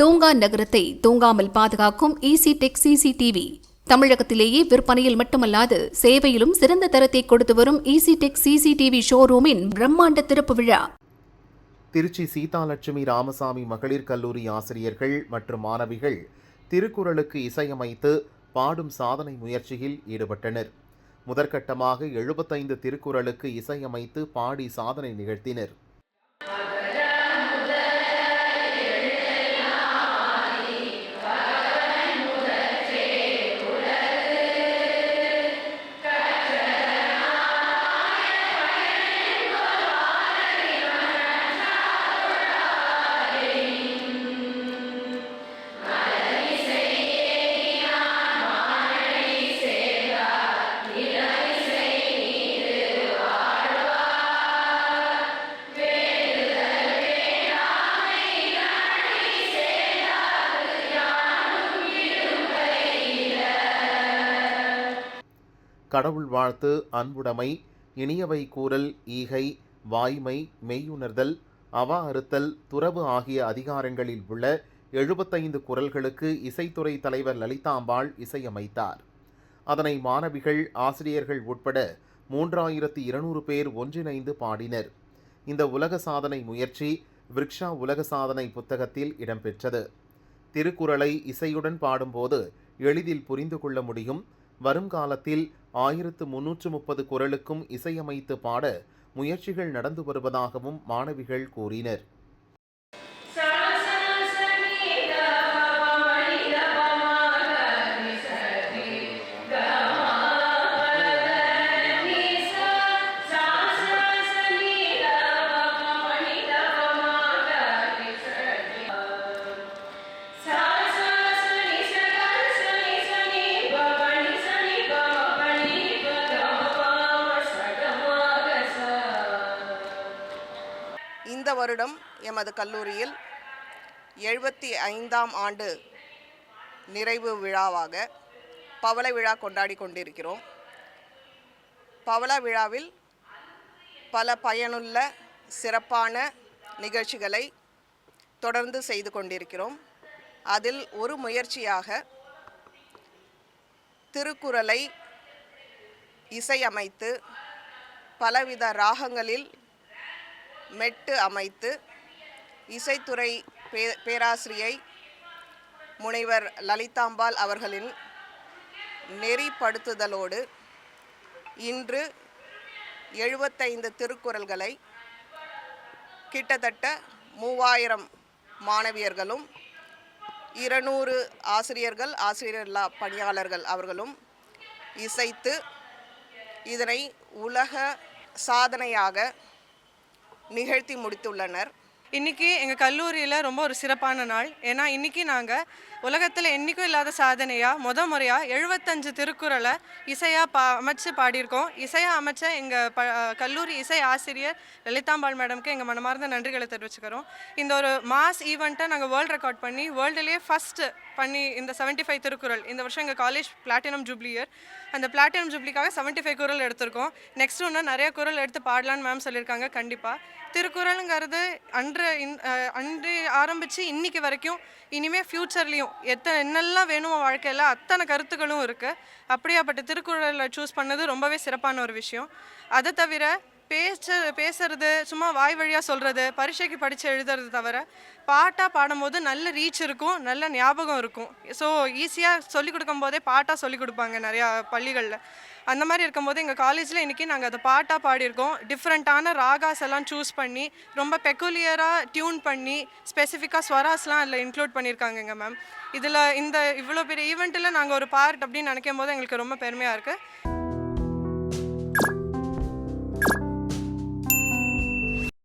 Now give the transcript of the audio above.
தூங்கா நகரத்தை தூங்காமல் பாதுகாக்கும் ஈசி டெக் சிசிடிவி. தமிழகத்திலேயே விற்பனையில் மட்டுமல்லாது சேவையிலும் சிறந்த தரத்தை கொடுத்து வரும் ஈசி டெக் சிசிடிவி ஷோரூமின் பிரம்மாண்ட திறப்பு விழா. திருச்சி சீதாலட்சுமி ராமசாமி மகளிர் கல்லூரி ஆசிரியர்கள் மற்றும் மாணவிகள் திருக்குறளுக்கு இசையமைத்து பாடும் சாதனை முயற்சியில் ஈடுபட்டனர். முதற்கட்டமாக எழுபத்தைந்து திருக்குறளுக்கு இசையமைத்து பாடி சாதனை நிகழ்த்தினர். கடவுள் வாழ்த்து அன்புடைமை இனியவை கூறல் ஈகை வாய்மை மெய்யுணர்தல் அவா அறுத்தல் துறவு ஆகிய அதிகாரங்களில் உள்ள எழுபத்தைந்து குரல்களுக்கு இசைத்துறை தலைவர் லலிதாம்பாள் இசையமைத்தார். அதனை மாணவிகள் ஆசிரியர்கள் உட்பட மூன்றாயிரத்து இருநூறு பேர் ஒன்றிணைந்து பாடினர். இந்த உலக சாதனை முயற்சி விரிக்ஷா உலக சாதனை புத்தகத்தில் இடம்பெற்றது. திருக்குறளை இசையுடன் பாடும்போது எளிதில் புரிந்து கொள்ள முடியும். வருங்காலத்தில் ஆயிரத்து முன்னூற்று முப்பது குரலுக்கும் இசையமைத்து பாட முயற்சிகள் நடந்து வருவதாகவும் மாணவிகள் கூறினர். வருடம் எமது கல்லூரியில் எழுபத்தி ஐந்தாம் ஆண்டு நிறைவு விழாவாக பவள விழா கொண்டாடி கொண்டிருக்கிறோம். பவள விழாவில் பல பயனுள்ள சிறப்பான நிகழ்ச்சிகளை தொடர்ந்து செய்து கொண்டிருக்கிறோம். அதில் ஒரு முயற்சியாக திருக்குறளை இசையமைத்து பலவித ராகங்களில் மெட்டு அமைத்து இசைத்துறை பே பேராசிரியை முனைவர் லலிதாம்பாள் அவர்களின் நெறிப்படுத்துதலோடு இன்று எழுபத்தைந்து திருக்குறள்களை கிட்டத்தட்ட மூவாயிரம் மாணவியர்களும் இருநூறு ஆசிரியர்கள் ஆசிரியர் பணியாளர்கள் அவர்களும் இசைத்து இதனை உலக சாதனையாக நிகழ்த்தி முடித்துள்ளனர். இன்றைக்கி எங்கள் கல்லூரியில் ரொம்ப ஒரு சிறப்பான நாள். ஏன்னா இன்றைக்கி நாங்கள் உலகத்தில் என்றைக்கும் இல்லாத சாதனையாக முத முறையாக எழுபத்தஞ்சு திருக்குறளை இசையாக பா அமைச்சு பாடியிருக்கோம். இசையாக அமைச்ச எங்கள் ப கல்லூரி இசை ஆசிரியர் லலிதாம்பாள் மேடம்க்கு எங்கள் மனமார்ந்த நன்றிகளை தெரிவிச்சுக்கிறோம். இந்த ஒரு மாஸ் ஈவெண்ட்டை நாங்கள் வேர்ல்ட் ரெக்கார்ட் பண்ணி வேர்ல்டுலேயே ஃபஸ்ட்டு பண்ணி இந்த 75 ஃபைவ் திருக்குறள். இந்த வருஷம் எங்கள் காலேஜ் பிளாட்டினம் ஜூப்ளி இயர் அந்த பிளாட்டினம் ஜூப்ளிக்காக 75 ஃபைவ் குரல் எடுத்திருக்கோம். நெக்ஸ்ட் ஒன்று நிறைய குரல் எடுத்து பாடலான்னு மேம் சொல்லியிருக்காங்க கண்டிப்பாக திருக்குறளுங்கிறது அன்று அன்று ஆரம்பித்து இன்னைக்கு வரைக்கும் இனிமேல் ஃப்யூச்சர்லேயும் எத்தனை என்னெல்லாம் வேணுமோ வாழ்க்கையில் அத்தனை கருத்துக்களும் இருக்குது அப்படியாப்பட்ட திருக்குறளை சூஸ் பண்ணது ரொம்பவே சிறப்பான ஒரு விஷயம். அதை தவிர பேச பேசுறது சும்மா வாய் வழியாக சொல்கிறது பரீட்சைக்கு படித்து எழுதுறது தவிர பாட்டாக பாடும்போது நல்ல ரீச் இருக்கும் நல்ல ஞாபகம் இருக்கும். ஸோ ஈஸியாக சொல்லிக் கொடுக்கும் போதே பாட்டாக சொல்லிக் கொடுப்பாங்க நிறையா பள்ளிகளில். அந்த மாதிரி இருக்கும்போது எங்கள் காலேஜில் இன்றைக்கி நாங்கள் அதை பாட்டாக பாடியிருக்கோம். டிஃப்ரெண்ட்டான ராகாஸ் எல்லாம் சூஸ் பண்ணி ரொம்ப பெக்குலியராக டியூன் பண்ணி ஸ்பெசிஃபிக்காக ஸ்வராஸ்லாம் அதில் இன்க்ளூட் பண்ணியிருக்காங்கங்க மேம் இதில் இந்த இவ்வளோ பெரிய ஈவெண்ட்டில் நாங்கள் ஒரு பார்ட் அப்படின்னு நினைக்கும் போது எங்களுக்கு ரொம்ப பெருமையாக இருக்குது